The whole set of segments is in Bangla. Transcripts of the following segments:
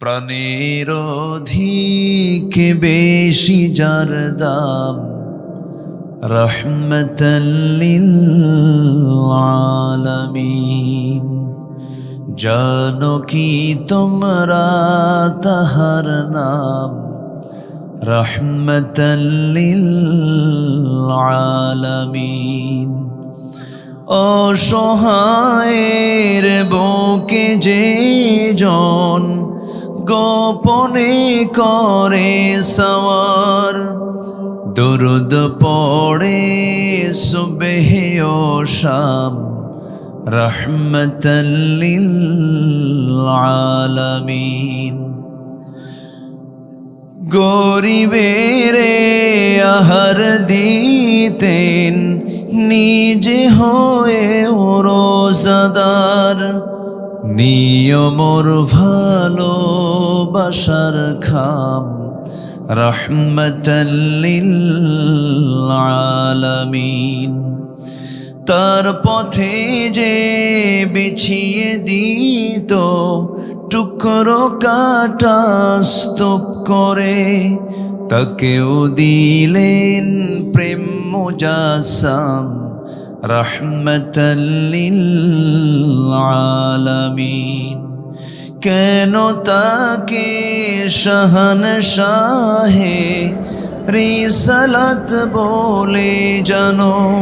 প্রাণের অধিক বেশি যার দাম? রহমতলিল আলমিন জানো কি তোমরা তাহার নাম? রহমতলিল আলমিন অসহায়ের বুকে যে জন গোপনে করে সওয়ার। দুরুদ পড়ে সুবেহে ও শাম রহমতলিল আলমিন গরিবের আহার দিতেন, নিজে হয়ে রোজাদার। নিয়মর ভালো ভালোবাসার খাম রহমতলিল তার পথে যে বিছিয়ে দিত, টুকরো কাটা স্তূপ করে তাকেও দিলেন প্রেম মুজাসাম। রহমতলিল আলমিন কেন তাকে শাহন শাহে রিসালাত বলে জানো?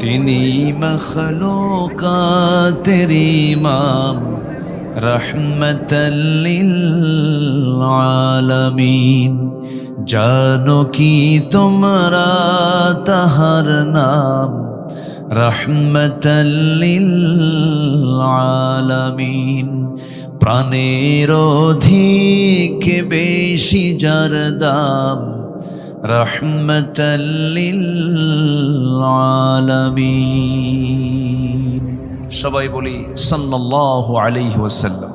তিনি মখলুকাতের ইমাম। রহমতলিল আলমিন জানো কি তোমরা তাহার নাম? আলমিন প্রাণের অধিক বেশি যার দাম আলমিন সবাই বলি সাল্লাল্লাহু আলাইহি ওয়াসাল্লাম।